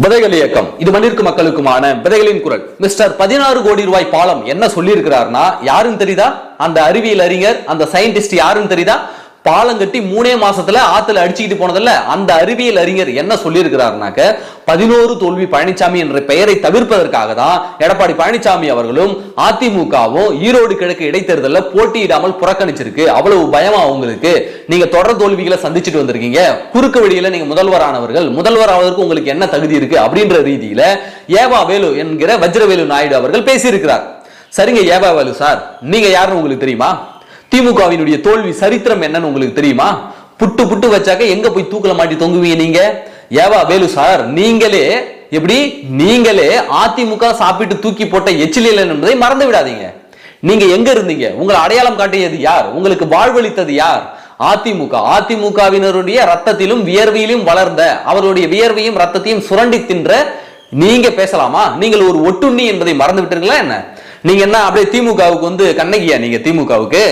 விதைகள் இயக்கம். இது மண்ணிற்கு மக்களுக்குமான விதைகளின் குரல். மிஸ்டர் பதினாறு கோடி ரூபாய் பாலம் என்ன சொல்லியிருக்கிறார்னா யாருன்னு தெரியுதா? அந்த அறிவியல் அறிஞர் அந்த சயின்டிஸ்ட் யாருன்னு தெரியுதா? பாலம் கட்டி மூணே மாசத்துல ஆத்துல அடிச்சுக்கிட்டு போனதில்ல. அந்த அறிவியல் அறிஞர் என்ன சொல்லியிருக்கிறாருனாக்க பதினோரு தோல்வி பழனிசாமி என்ற பெயரை தவிர்ப்பதற்காக தான் எடப்பாடி பழனிசாமி அவர்களும் அதிமுகவும் ஈரோடு கிழக்கு இடைத்தேர்தலில் போட்டியிடாமல் புறக்கணிச்சிருக்கு. அவ்வளவு பயமா உங்களுக்கு? நீங்க தொடர் தோல்விகளை சந்திச்சுட்டு வந்திருக்கீங்க. குறுக்கு வழியில நீங்க முதல்வரானவர்கள் முதல்வர் ஆவதற்கு உங்களுக்கு என்ன தகுதி இருக்கு அப்படின்ற ரீதியில ஏவா வேலு என்கிற வஜ்ரவேலு நாயுடு அவர்கள் பேசியிருக்கிறார். சரிங்க ஏவா வேலு சார் நீங்க யாருன்னு உங்களுக்கு தெரியுமா? திமுகவினுடைய தோல்வி சரித்திரம் என்னன்னு உங்களுக்கு தெரியுமா? புட்டு புட்டு வச்சாக்க எங்க போய் தூக்கல மாட்டி தொங்குவீங்க நீங்க? ஏவா வேலு சார் நீங்களே எப்படி? நீங்களே அதிமுக சாப்பிட்டு தூக்கி போட்ட எச்சிலியல் என்பதை மறந்து விடாதீங்க. நீங்க எங்க இருந்தீங்க? உங்களை அடையாளம் காட்டியது யார்? உங்களுக்கு வாழ்வளித்தது யார்? அதிமுக அதிமுகவினருடைய ரத்தத்திலும் வியர்வையிலும் வளர்ந்த அவருடைய வியர்வையும் ரத்தத்தையும் சுரண்டி தின்ற நீங்க பேசலாமா? நீங்கள் ஒரு ஒட்டுண்ணி என்பதை மறந்து விட்டுருங்களா என்ன? நீங்க என்ன அப்படியே திமுகவுக்கு வந்து கண்ணகியா நீங்க திமுகவுக்கு?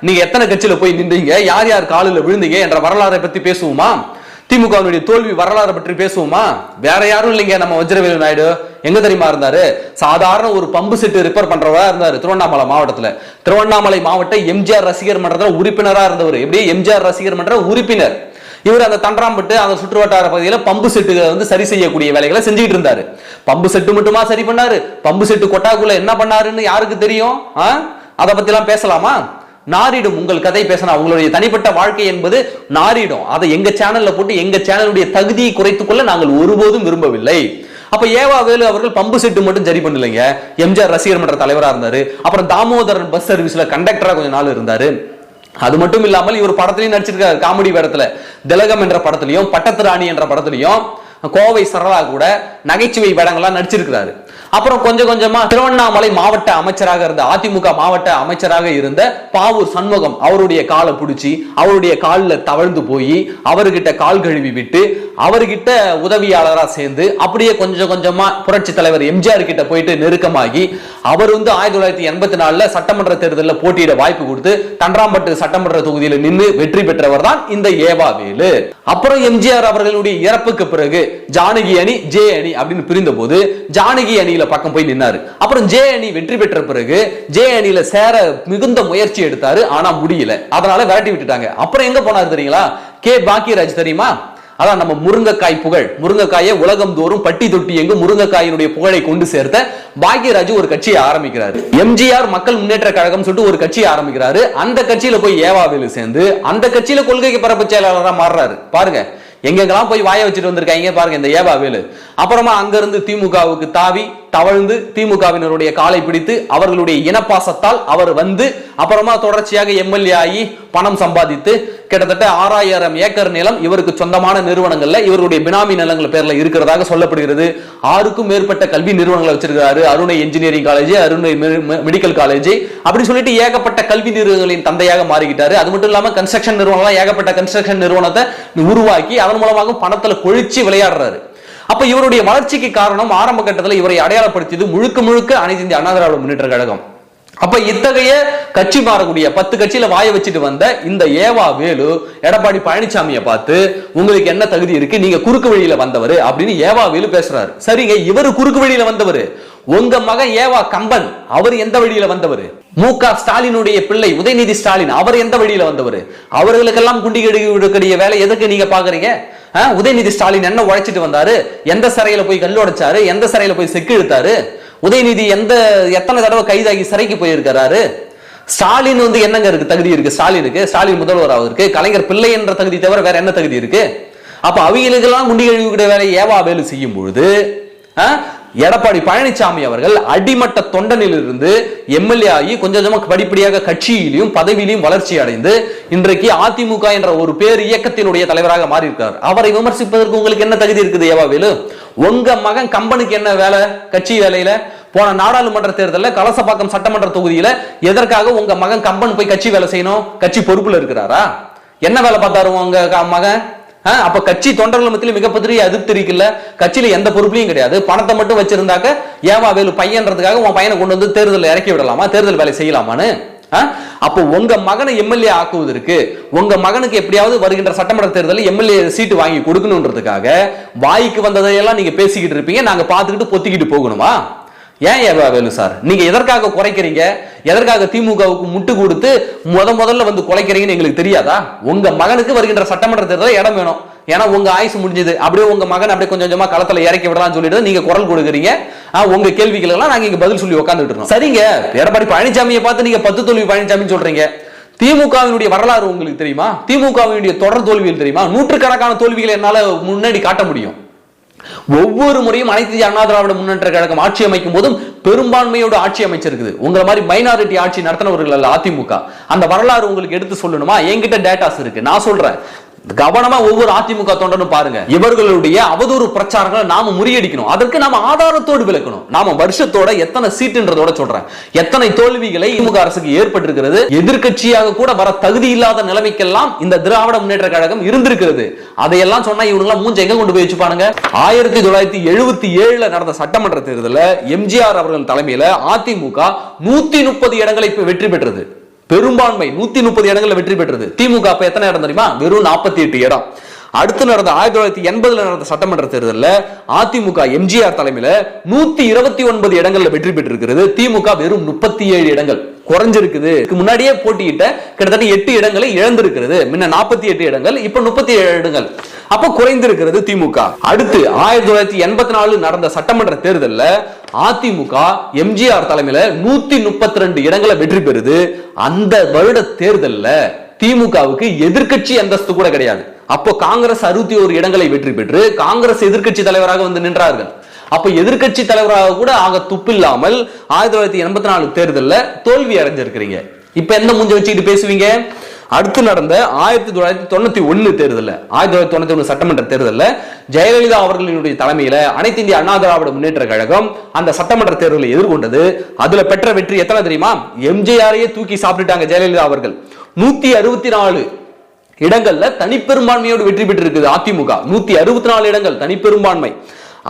நீங்க எத்தனை கட்சியில போய் நின்றீங்க? யார் யார் காலில் விழுந்தீங்க என்ற வரலாறை பத்தி பேசுவோமா? திமுகவினுடைய தோல்வி வரலாறு பற்றி பேசுவோமா? வேற யாரும் இல்லைங்க நம்ம வஜ்ரவேலு நாயுடு. எங்க தெரியுமா இருந்தாரு? சாதாரண ஒரு பம்பு செட்டு ரிப்பேர் பண்றவரா இருந்தாரு திருவண்ணாமலை மாவட்டத்துல. திருவண்ணாமலை மாவட்ட எம்ஜிஆர் ரசிகர் மன்றத்துல உறுப்பினரா இருந்தவர். எப்படி? எம்ஜிஆர் ரசிகர் மன்ற உறுப்பினர். இவர் அந்த தண்டராம்பட்டு அந்த சுற்றுவட்டார பகுதியில் பம்பு செட்டுகளை வந்து சரி செய்யக்கூடிய வேலைகளை செஞ்சுட்டு இருந்தாரு. பம்பு செட்டு மட்டுமா சரி பண்ணாரு? பம்பு செட்டு கொட்டாக்குள்ள என்ன பண்ணாருன்னு யாருக்கு தெரியும்? ஆ? அதை பத்தி எல்லாம் பேசலாமா? நாரிடும் உங்கள் கதை பேசணும் அவங்களுடைய தனிப்பட்ட வாழ்க்கை என்பது நாரிடும். அதை எங்க சேனல்ல போட்டு எங்க சேனலுடைய தகுதியை குறைத்துக் கொள்ள நாங்கள் ஒருபோதும் விரும்பவில்லை. அப்ப ஏவா வேலு அவர்கள் பம்பு செட்டு மட்டும் சரி பண்ணலைங்க. எம்ஜிஆர் ரசிகர் மன்ற தலைவரா இருந்தாரு. அப்புறம் தாமோதரன் பஸ் சர்வீஸ்ல கண்டக்டரா கொஞ்ச நாள் இருந்தாரு. அது மட்டும் இல்லாமல் இவர் படத்திலையும் நடிச்சிருக்காரு காமெடி வேடத்துல. திலகம் என்ற படத்திலையும் பட்டத்து ராணி என்ற படத்திலையும் கோவை சரளா கூட நகைச்சுவை வேடங்கள்லாம் நடிச்சிருக்கிறாரு. அப்புறம் கொஞ்சம் கொஞ்சமா திருவண்ணாமலை மாவட்ட அமைச்சராக இருந்த அதிமுக மாவட்ட அமைச்சராக இருந்த பாவூர் சண்முகம் அவருடைய காலை பிடிச்சி அவருடைய காலில் தவழ்ந்து போய் அவர்கிட்ட கால் கழுவி விட்டு அவர்கிட்ட உதவியாளராக சேர்ந்து அப்படியே கொஞ்சம் கொஞ்சமா புரட்சி தலைவர் எம்ஜிஆர் கிட்ட போயிட்டு நெருக்கமாகி அவர் வந்து ஆயிரத்தி தொள்ளாயிரத்தி எண்பத்தி நாலுல சட்டமன்ற தேர்தலில் போட்டியிட வாய்ப்பு கொடுத்து தன்றாம்பட்டு சட்டமன்ற தொகுதியில் நின்று வெற்றி பெற்றவர் தான் இந்த ஏவா வேலு அப்புறம் எம்ஜிஆர் அவர்களுடைய இறப்புக்கு பிறகு ஜானகி அணி ஜே அணி அப்படின்னு பிரிந்த போது ஜானகி அணியில அணியில பக்கம் போய் நின்னாரு. அப்புறம் ஜே அணி வெற்றி பெற்ற பிறகு ஜே அணியில சேர மிகுந்த முயற்சி எடுத்தாரு. ஆனா முடியல. அதனால விரட்டி விட்டுட்டாங்க. அப்புறம் எங்க போனாரு தெரியுங்களா? கே. பாக்கியராஜ் தெரியுமா? அதான் நம்ம முருங்கைக்காய் புகழ். முருங்கைக்காயை உலகம் தோறும் பட்டி தொட்டி எங்கு முருங்கைக்காயினுடைய புகழை கொண்டு சேர்த்த பாக்யராஜ் ஒரு கட்சியை ஆரம்பிக்கிறாரு. எம்ஜிஆர் மக்கள் முன்னேற்ற கழகம் சொல்லிட்டு ஒரு கட்சியை ஆரம்பிக்கிறாரு. அந்த கட்சியில போய் ஏவாவேலு சேர்ந்து அந்த கட்சியில கொள்கைக்கு பரப்பு செயலாளராக மாறுறாரு. பாருங்க. எங்கெங்கெல்லாம் போய் வாய வச்சுட்டு வந்திருக்காங்க பாருங்க இந்த ஏவா வேலு. அப்புறமா அங்க இருந்து திமுகவுக்கு தாவி தவழ்ந்து திமுகவினருடைய காலை பிடித்து அவர்களுடைய இனப்பாசத்தால் அவர் வந்து அப்புறமா தொடர்ச்சியாக எம்எல்ஏ ஆகி பணம் சம்பாதித்து கிட்டத்தட்ட ஆறாயிரம் ஏக்கர் நிலம் இவருக்கு சொந்தமான நிறுவனங்கள்ல இவருடைய பினாமி நிலங்கள் பேர்ல இருக்கிறதாக சொல்லப்படுகிறது. ஆறுக்கும் மேற்பட்ட கல்வி நிறுவனங்களை வச்சிருக்கிறாரு. Arunai engineering college Arunai medical college அப்படின்னு சொல்லிட்டு ஏகப்பட்ட கல்வி நிறுவனங்களின் தந்தையாக மாறிக்கிட்டாரு. அது மட்டும் இல்லாம கன்ஸ்ட்ரக்ஷன் நிறுவனம் ஏகப்பட்ட கன்ஸ்ட்ரக்ஷன் நிறுவனத்தை உருவாக்கி அதன் மூலமாக பணத்துல கொழிச்சு விளையாடுறாரு. அப்ப இவருடைய வளர்ச்சிக்கு காரணம் ஆரம்ப கட்டத்தில் இவரை அடையாளப்படுத்தியது முழுக்க முழுக்க அனைத்து இந்திய அண்ணா திராவிட முன்னேற்ற கழகம். அப்ப இத்தகைய கட்சி மாறக்கூடிய பத்து கட்சியில வாய வச்சுட்டு வந்த இந்த ஏவா வேலு எடப்பாடி பழனிசாமியை பார்த்து உங்களுக்கு என்ன தகுதி இருக்கு? நீங்க குறுக்கு வழியில வந்தவர் அப்படின்னு ஏவா வேலு பேசுறாரு. சரிங்க இவரு குறுக்கு வழியில வந்தவர். உங்க மகன் ஏவா கம்பன் அவர் எந்த வழியில வந்தவர்? மு க ஸ்டாலினுடைய பிள்ளை உதயநிதி ஸ்டாலின் அவர் எந்த வழியில வந்தவர்? அவர்களுக்கெல்லாம் குண்டி கெடுக்கக்கூடிய வேலை எதுக்கு நீங்க பாக்குறீங்க உதயநிதி ஸ்டாலின் என்ன உழைச்சிட்டு வந்தாரு? எந்த சிறையில போய் கல் உடைச்சாரு? எந்த சிறையில போய் செக்கு இழுத்தாரு? உதயநிதி எந்த எத்தனை தடவை கைதாகி சிறைக்கு போயிருக்கிறாரு? ஸ்டாலின் வந்து என்னங்க இருக்கு? தகுதி இருக்கு. ஸ்டாலினுக்கு. ஸ்டாலின் முதல்வராக இருக்கு. கலைஞர் பிள்ளை என்ற தகுதி தவிர வேற என்ன தகுதி இருக்கு? அப்ப அவிகளுக்கெல்லாம் குண்டி கூட வேலை ஏவா வேலை செய்யும் பொழுது ஆ, எடப்பாடி பழனிசாமி அவர்கள் அடிமட்ட தொண்டனில் இருந்து எம்எல்ஏ ஆகி கொஞ்சம் கொஞ்சமாக படிப்படியாக கட்சியிலையும் பதவியிலையும் வளர்ச்சி அடைந்து இன்றைக்கு அதிமுக என்ற ஒரு பேர் இயக்கத்தினுடைய தலைவராக மாறி இருக்கார் அவரை விமர்சிப்பதற்கு உங்களுக்கு என்ன தகுதி இருக்குது ஏவாவேலு உங்க மகன் கம்பனுக்கு என்ன வேலை? கட்சி வேலையில? போன நாடாளுமன்ற தேர்தலில் கலசப்பாக்கம் சட்டமன்ற தொகுதியில எதற்காக உங்க மகன் கம்பன் போய் கட்சி வேலை செய்யணும்? கட்சி பொறுப்புல இருக்கிறாரா? என்ன வேலை பார்த்தாரு உங்க மகன்? அப்ப கட்சி தொண்டர்கள் மத்தியில மிகப்பெரிய அதிருப்தி இருக்குல்ல? கட்சியில எந்த பொறுப்புலையும் கிடையாது. பணத்தை மட்டும் வச்சிருந்தாக்க ஏவா வேலு பையன்றதுக்காக உன் பையனை கொண்டு வந்து தேர்தலில் இறக்கி விடலாமா? தேர்தல் வேலை செய்யலாமான்னு? ஆ? அப்போ உங்க மகனை எம்எல்ஏ ஆக்குவதற்கு உங்க மகனுக்கு எப்படியாவது வருகின்ற சட்டமன்ற தேர்தலில் எம்எல்ஏ சீட்டு வாங்கி கொடுக்கணுன்றதுக்காக வாய்க்கு வந்ததையெல்லாம் நீங்க பேசிக்கிட்டு இருப்பீங்க. நாங்க பார்த்துக்கிட்டு பொத்திக்கிட்டு போகணுமா? ஏன் ஏவா வேலு சார்? நீங்க எதற்காக குறைக்கிறீங்க? எதற்காக திமுகவுக்கு முட்டு கொடுத்து முத முதல்ல வந்து குறைக்கிறீங்கன்னு எங்களுக்கு தெரியாதா? உங்க மகனுக்கு வருகின்ற சட்டமன்ற தேர்தலில் இடம் வேணும். ஏன்னா உங்க ஆயுசு முடிஞ்சது. அப்படியே உங்க மகன் அப்படியே கொஞ்சம் கொஞ்சமா களத்துல இறக்கி விடலாம்னு சொல்லிட்டு நீங்க குரல் கொடுக்குறீங்க. ஆ, உங்க கேள்விகள் எல்லாம் நாங்க இங்க பதில் சொல்லி உட்காந்துட்டு இருக்கோம். சரிங்க. எடப்பாடி பழனிசாமியை பார்த்து நீங்க பத்து தோல்வி பழனிசாமின்னு சொல்றீங்க. திமுகவினுடைய வரலாறு உங்களுக்கு தெரியுமா? திமுகவினுடைய தொடர் தோல்விகள் தெரியுமா? நூற்றுக்கணக்கான தோல்விகளை என்னால முன்னாடி காட்ட முடியும். ஒவ்வொரு முறையும் அனைத்து இந்திய அண்ணா திராவிட முன்னேற்ற கழகம் ஆட்சி அமைக்கும் போதும் பெரும்பான்மையோட ஆட்சி அமைச்சிருக்குது. உங்களை மாதிரி மைனாரிட்டி ஆட்சி நடத்தினவர்கள் அல்ல அதிமுக. அந்த வரலாறு உங்களுக்கு எடுத்து சொல்லணுமா? என்கிட்ட டேட்டாஸ் இருக்கு. நான் சொல்றேன். கவனமா ஒவ்வொரு அதிமுக தொண்டனும் பாருங்க. இவர்களுடைய அவதூறு பிரச்சாரங்களை நாம முறியடிக்கணும். அதற்கு நாம ஆதாரத்தோடு விளக்கணும் நாம வருஷத்தோட எத்தனை சீட்டுன்றதோட சொல்றேன். எத்தனை தோல்விகளை திமுக அரசுக்கு ஏற்பட்டிருக்கிறது எதிர்க்கட்சியாக கூட வர தகுதி இல்லாத நிலைமைக்கெல்லாம் இந்த திராவிட முன்னேற்ற கழகம் இருந்திருக்கிறது. அதையெல்லாம் சொன்னா இவங்க மூஞ்ச எங்க கொண்டு போய் வச்சுப்பானுங்க? ஆயிரத்தி தொள்ளாயிரத்தி எழுபத்தி ஏழுல நடந்த சட்டமன்ற தேர்தலில் எம்ஜிஆர் அவர்கள் தலைமையில அதிமுக நூத்தி முப்பது இடங்களை வெற்றி பெற்றது. பெரும்பான்மை நூத்தி முப்பது இடங்கள்ல வெற்றி பெற்றது. திமுக அப்ப எத்தனை இடம் தெரியுமா? வெறும் நாற்பத்தி எட்டு இடம். அடுத்து நடந்த ஆயிரத்தி தொள்ளாயிரத்தி எண்பதுல நடந்த சட்டமன்ற தேர்தலில் அதிமுக எம்ஜிஆர் தலைமையில நூத்தி இருபத்தி ஒன்பது இடங்கள்ல வெற்றி பெற்றிருக்கிறது. திமுக வெறும் முப்பத்தி ஏழு இடங்கள். குறைஞ்சிருக்குது. முன்னாடியே போட்டியிட்ட கிட்டத்தட்ட எட்டு இடங்களை இழந்திருக்கிறது. முன்ன நாற்பத்தி எட்டு இடங்கள் இப்ப முப்பத்தி ஏழு இடங்கள். அப்ப குறைந்திருக்கிறது திமுக. அடுத்து ஆயிரத்தி தொள்ளாயிரத்தி எண்பத்தி நாலு நடந்த சட்டமன்ற தேர்தலில் அதிமுக எம்ஜிஆர் தலைமையில நூத்தி முப்பத்தி ரெண்டு இடங்களை வெற்றி பெறுது. அந்த வருட தேர்தல்ல திமுகவுக்கு எதிர்க்கட்சி அந்தஸ்து கூட கிடையாது. அப்போ காங்கிரஸ் அறுபத்தி ஒரு இடங்களை வெற்றி பெற்று காங்கிரஸ் எதிர்கட்சி தலைவராக வந்து நின்றார்கள். அப்ப எதிர்க்கட்சி தலைவராக கூட ஆக துப்பில்லாமல் ஆயிரத்தி தொள்ளாயிரத்தி எண்பத்தி நாலு தேர்தலில் தோல்வி அடைஞ்சிருக்கிறீங்க. இப்ப எந்த முஞ்ச வச்சுக்கிட்டு பேசுவீங்க? அடுத்து நடந்த ஆயிரத்தி தொள்ளாயிரத்தி தொண்ணூத்தி ஒண்ணு தேர்தலில் ஆயிரத்தி தொள்ளாயிரத்தி தொண்ணூத்தி ஒண்ணு சட்டமன்ற தேர்தலில் ஜெயலலிதா அவர்களினுடைய தலைமையில அனைத்து இந்திய அண்ணா திராவிட முன்னேற்ற கழகம் அந்த சட்டமன்ற தேர்தலை எதிர்கொண்டது. அதுல பெற்ற வெற்றி எத்தனை தெரியுமா? எம்ஜிஆரையே தூக்கி சாப்பிட்டுட்டாங்க ஜெயலலிதா அவர்கள். நூத்தி அறுபத்தி நாலு இடங்கள்ல தனிப்பெரும்பான்மையோடு வெற்றி பெற்றிருக்குது அதிமுக. நூத்தி அறுபத்தி நாலு இடங்கள் தனிப்பெரும்பான்மை.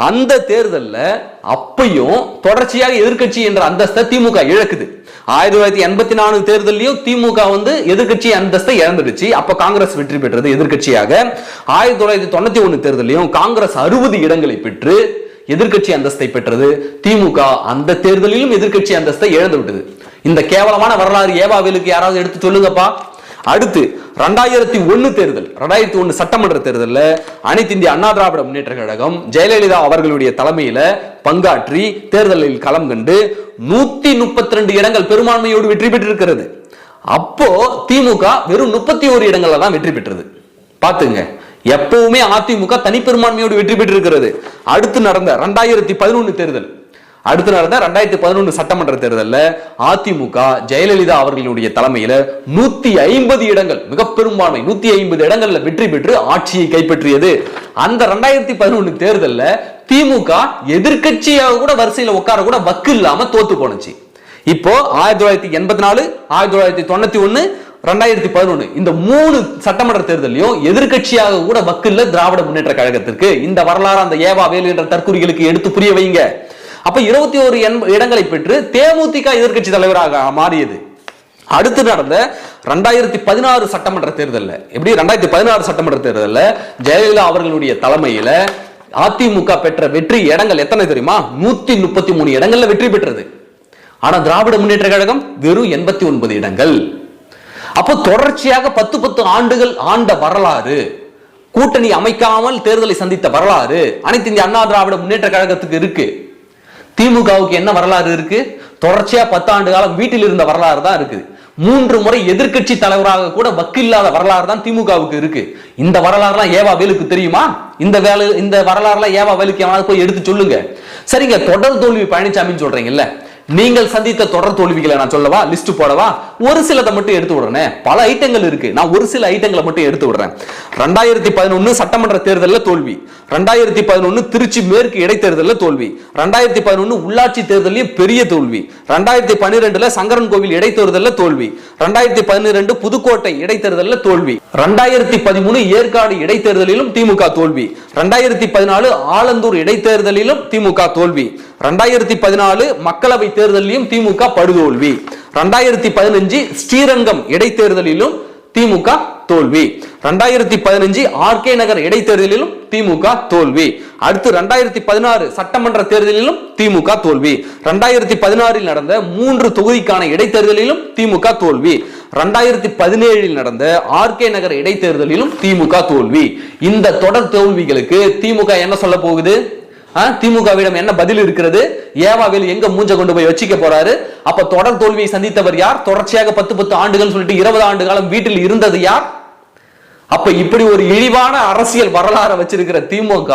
அந்த தேர்தல்ல அப்பையும் தொடர்ச்சியாக எதிர்க்கட்சி என்ற அந்தஸ்தை திமுக இழக்குது. ஆயிரத்தி தொள்ளாயிரத்தி எண்பத்தி நாலு தேர்தலையும் திமுக வந்து எதிர்க்கட்சி அந்தஸ்தை இழந்துடுச்சு. அப்ப காங்கிரஸ் வெற்றி பெற்றது எதிர்க்கட்சியாக. ஆயிரத்தி தொள்ளாயிரத்தி தொண்ணூத்தி ஒன்னு தேர்தலையும் காங்கிரஸ் அறுபது இடங்களை பெற்று எதிர்க்கட்சி அந்தஸ்தை பெற்றது. திமுக அந்த தேர்தலிலும் எதிர்கட்சி அந்தஸ்தை இழந்து விட்டது இந்த கேவலமான வரலாறு ஏவாவேலுக்கு யாராவது எடுத்து சொல்லுங்கப்பா? அடுத்து ரெண்டாயிரத்தி ஒன்னு தேர்தல் ரெண்டாயிரத்தி ஒன்னு சட்டமன்ற தேர்தலில் அனைத்து இந்திய அண்ணா திராவிட முன்னேற்ற கழகம் ஜெயலலிதா அவர்களுடைய தலைமையில பங்காற்றி தேர்தலில் களம் கண்டு நூத்தி முப்பத்தி ரெண்டு இடங்கள் பெரும்பான்மையோடு வெற்றி பெற்றிருக்கிறது. அப்போ திமுக வெறும் முப்பத்தி ஒரு இடங்கள்ல தான் வெற்றி பெற்றது. பாத்துங்க எப்பவுமே அதிமுக தனிப்பெரும்பான்மையோடு வெற்றி பெற்றிருக்கிறது. அடுத்து நடந்த ரெண்டாயிரத்தி பதினொன்னு தேர்தல். அடுத்து நடந்த ரெண்டாயிரத்தி பதினொன்று சட்டமன்ற தேர்தலில் அதிமுக ஜெயலலிதா அவர்களுடைய தலைமையில நூத்தி ஐம்பது இடங்கள் மிக பெரும்பான்மை நூத்தி ஐம்பது இடங்கள்ல வெற்றி பெற்று ஆட்சியை கைப்பற்றியது. அந்த ரெண்டாயிரத்தி பதினொன்று தேர்தலில் திமுக எதிர்க்கட்சியாக கூட வரிசையில் உட்கார கூட வக்கு இல்லாம தோத்து போனுச்சு இப்போ ஆயிரத்தி தொள்ளாயிரத்தி எண்பத்தி நாலு ஆயிரத்தி தொள்ளாயிரத்தி தொண்ணூத்தி ஒன்னு ரெண்டாயிரத்தி பதினொன்னு இந்த மூணு சட்டமன்ற தேர்தலையும் எதிர்க்கட்சியாக கூட வக்கில்ல திராவிட முன்னேற்ற கழகத்திற்கு இந்த வரலாறு அந்த ஏவா வேலு என்ற தற்குறிகளுக்கு எடுத்து புரிய வைங்க. அப்ப இருபத்தி ஒரு இடங்களை பெற்று தேமுதிக எதிர்க்கட்சி தலைவராக மாறியது. அடுத்து நடந்த ரெண்டாயிரத்தி பதினாறு சட்டமன்ற தேர்தலில். எப்படி? ரெண்டாயிரத்தி பதினாறு சட்டமன்ற தேர்தலில் ஜெயலலிதா அவர்களுடைய தலைமையில் அதிமுக பெற்ற வெற்றி இடங்கள் எத்தனை தெரியுமா? நூத்தி முப்பத்தி மூணு இடங்கள்ல வெற்றி பெற்றது. ஆனா திராவிட முன்னேற்ற கழகம் வெறும் எண்பத்தி ஒன்பது இடங்கள். அப்போ தொடர்ச்சியாக பத்து பத்து ஆண்டுகள் ஆண்ட வரலாறு கூட்டணி அமைக்காமல் தேர்தலை சந்தித்த வரலாறு அனைத்து இந்திய அண்ணா திராவிட முன்னேற்ற கழகத்துக்கு இருக்கு. திமுகவுக்கு என்ன வரலாறு இருக்கு? தொடர்ச்சியா பத்தாண்டு காலம் வீட்டில் இருந்த வரலாறு தான் இருக்குது மூன்று முறை எதிர்க்கட்சி தலைவராக கூட வக்கில்லாத வரலாறு தான் திமுகவுக்கு இருக்கு. இந்த வரலாறுலாம் ஏவா வேலுக்கு தெரியுமா? இந்த வேலை இந்த வரலாறுலாம் ஏவா வேலுக்கு எவனாவது போய் எடுத்து சொல்லுங்க. சரிங்க தொடர் தோல்வி பழனிசாமின்னு சொல்றீங்கல்ல. நீங்கள் சந்தித்த தொடர் தோல்விகளை நான் சொல்லவா? லிஸ்ட் போடவா? ஒரு சிலதை மட்டும் எடுத்து விடுறேன். பல ஐட்டங்கள் இருக்கு. நான் ஒரு சில ஐட்டங்களை மட்டும் எடுத்து விடுறேன். ரெண்டாயிரத்தி பதினொன்னு சட்டமன்ற தேர்தலில் தோல்வி. ரெண்டாயிரத்தி பதினொன்னு திருச்சி மேற்கு இடைத்தேர்தலில் தோல்வி. ரெண்டாயிரத்தி பதினொன்னு உள்ளாட்சி தேர்தலையும் பெரிய தோல்வி. ரெண்டாயிரத்தி பன்னிரெண்டுல சங்கரன் கோவில் இடைத்தேர்தலில் தோல்வி. ரெண்டாயிரத்தி பன்னிரெண்டு புதுக்கோட்டை இடைத்தேர்தலில் தோல்வி. ரெண்டாயிரத்தி பதிமூணு ஏற்காடு இடைத்தேர்தலிலும் திமுக தோல்வி. ரெண்டாயிரத்தி பதினாலு ஆலந்தூர் இடைத்தேர்தலிலும் திமுக தோல்வி. ரெண்டாயிரத்தி பதினாலு மக்களவை தேர்தலிலும் திமுக படுதோல்வி. ரெண்டாயிரத்தி பதினஞ்சு ஸ்ரீரங்கம் இடைத்தேர்தலிலும் திமுக தோல்வி. ரெண்டாயிரத்தி பதினஞ்சு ஆர்கே நகர் இடைத்தேர்தலிலும் திமுக தோல்வி. அடுத்து ரெண்டாயிரத்தி பதினாறு சட்டமன்ற தேர்தலிலும் திமுக தோல்வி. ரெண்டாயிரத்தி பதினாறில் நடந்த மூன்று தொகுதிக்கான இடைத்தேர்தலிலும் திமுக தோல்வி. ரெண்டாயிரத்தி பதினேழில் நடந்த ஆர்கே நகர் இடைத்தேர்தலிலும் திமுக தோல்வி. இந்த தொடர் தோல்விகளுக்கு திமுக என்ன சொல்ல போகுது? திமுகவிடம் என்ன பதில் இருக்கிறது? ஏவாவில் எங்க மூஞ்ச கொண்டு போய் வச்சுக்க போறாரு? அப்ப தொடர் தோல்வியை சந்தித்தவர் யார்? தொடர்ச்சியாக பத்து பத்து ஆண்டுகள் சொல்லிட்டு இருபது ஆண்டு காலம் வீட்டில் இருந்தது யார்? அப்ப இப்படி ஒரு இழிவான அரசியல் வரலாறு வச்சிருக்கிற திமுக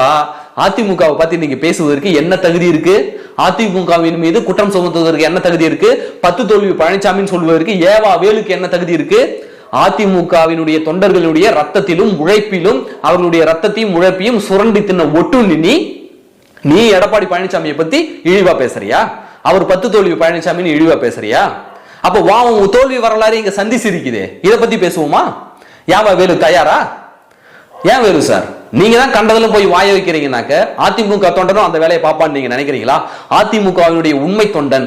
அதிமுகவை பத்தி நீங்க பேசுவதற்கு என்ன தகுதி இருக்கு? அதிமுகவின் மீது குற்றம் சுமத்துவதற்கு என்ன தகுதி இருக்கு? பத்து தோல்வி பழனிசாமின்னு சொல்வதற்கு ஏவா வேலுக்கு என்ன தகுதி இருக்கு? அதிமுகவினுடைய தொண்டர்களுடைய ரத்தத்திலும் உழைப்பிலும் அவர்களுடைய ரத்தத்தையும் உழைப்பையும் சுரண்டி தின்ன ஒட்டு நீ எடப்பாடி பழனிசாமியை பத்தி இழிவா பேசுறியா? அவர் பத்து தோல்வி பழனிசாமின்னு இழிவா பேசுறியா? அப்ப வா உன் தோல்வி வரலாறு இங்க சந்தி சிரிக்குதே. இதை பத்தி பேசுவோமா? ஏன் வேலு தயாரா? ஏன் வேலு சார்? நீங்க தான் கண்டதுல போய் வாய வைக்கிறீங்கனாக்க அதிமுக தொண்டனும் அந்த வேலையை பாப்பான்னு நீங்க நினைக்கிறீங்களா? அதிமுகவினுடைய உண்மை தொண்டன்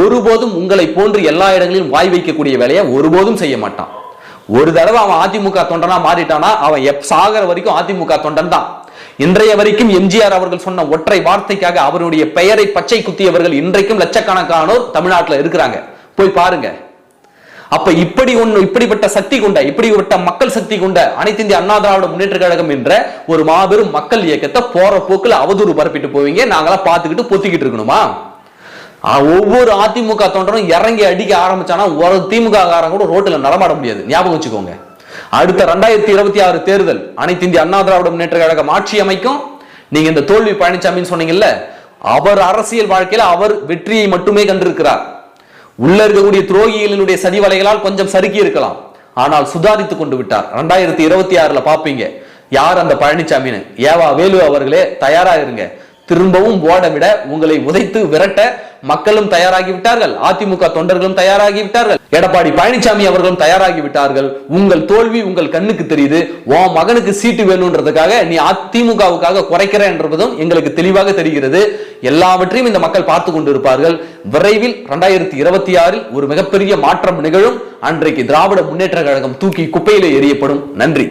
ஒருபோதும் உங்களை போன்று எல்லா இடங்களிலும் வாய் வைக்கக்கூடிய வேலையை ஒருபோதும் செய்ய மாட்டான். ஒரு தடவை அவன் அதிமுக தொண்டனா மாறிட்டானா அவன் எப் சாகர வரைக்கும் அதிமுக தொண்டன் தான். இன்றைய வரைக்கும் எம்ஜிஆர் அவர்கள் சொன்ன ஒற்றை வார்த்தைக்காக அவருடைய பெயரை பச்சை குத்தியவர்கள் இன்றைக்கும் லட்சக்கணக்கானோர் தமிழ்நாட்டில் இருக்கிறாங்க. போய் பாருங்க. அப்ப இப்படி ஒண்ணு இப்படிப்பட்ட சக்தி கொண்ட இப்படிப்பட்ட மக்கள் சக்தி கொண்ட அனைத்து இந்திய அண்ணா திராவிட முன்னேற்ற கழகம் என்ற ஒரு மாபெரும் மக்கள் இயக்கத்தை போற போக்குல அவதூறு பரப்பிட்டு போவீங்க. நாங்களாம் பார்த்துக்கிட்டு பொத்திக்கிட்டு இருக்கணுமா? ஒவ்வொரு அதிமுக தொண்டரும் இறங்கி அடிக்க ஆரம்பிச்சானா ஒரு திமுக காரம் கூட ரோட்டில் நடமாட முடியாது. ஞாபகம் வச்சுக்கோங்க. அடுத்த ரெண்டாயிரத்தி இருபத்தி ஆறு தேர்தல் அனைத்து இந்திய அண்ணா திராவிட முன்னேற்ற கழகம் ஆட்சி அமைக்கும். நீங்க இந்த தோல்வி பழனிசாமின்னு சொன்னீங்கல்ல அவர் அரசியல் வாழ்க்கையில அவர் வெற்றியை மட்டுமே கண்டிருக்கிறார். உள்ள இருக்கக்கூடிய துரோகிகளினுடைய சதி வலைகளால் கொஞ்சம் சறுக்கி இருக்கலாம். ஆனால் சுதாரித்து கொண்டு விட்டார். ரெண்டாயிரத்தி இருபத்தி ஆறுல பாப்பீங்க. யார் அந்த பழனிசாமின்னு ஏவா வேலு அவர்களே தயாரா இருங்க. திரும்பவும் ஓட விட உங்களை உதைத்து விரட்ட மக்களும் தயாராகி விட்டார்கள் அதிமுக தொண்டர்களும் தயாராகி விட்டார்கள் எடப்பாடி பழனிசாமி அவர்களும் தயாராகி விட்டார்கள் உங்கள் தோல்வி உங்கள் கண்ணுக்கு தெரியுது. உன் மகனுக்கு சீட்டு வேணும்ன்றதுக்காக நீ அதிமுகவுக்காக குறைக்கிற என்பதும் எங்களுக்கு தெளிவாக தெரிகிறது. எல்லாவற்றையும் இந்த மக்கள் பார்த்து கொண்டிருப்பார்கள். விரைவில் இரண்டாயிரத்தி இருபத்தி ஆறில் ஒரு மிகப்பெரிய மாற்றம் நிகழும். அன்றைக்கு திராவிட முன்னேற்ற கழகம் தூக்கி குப்பையிலே எரியப்படும் நன்றி.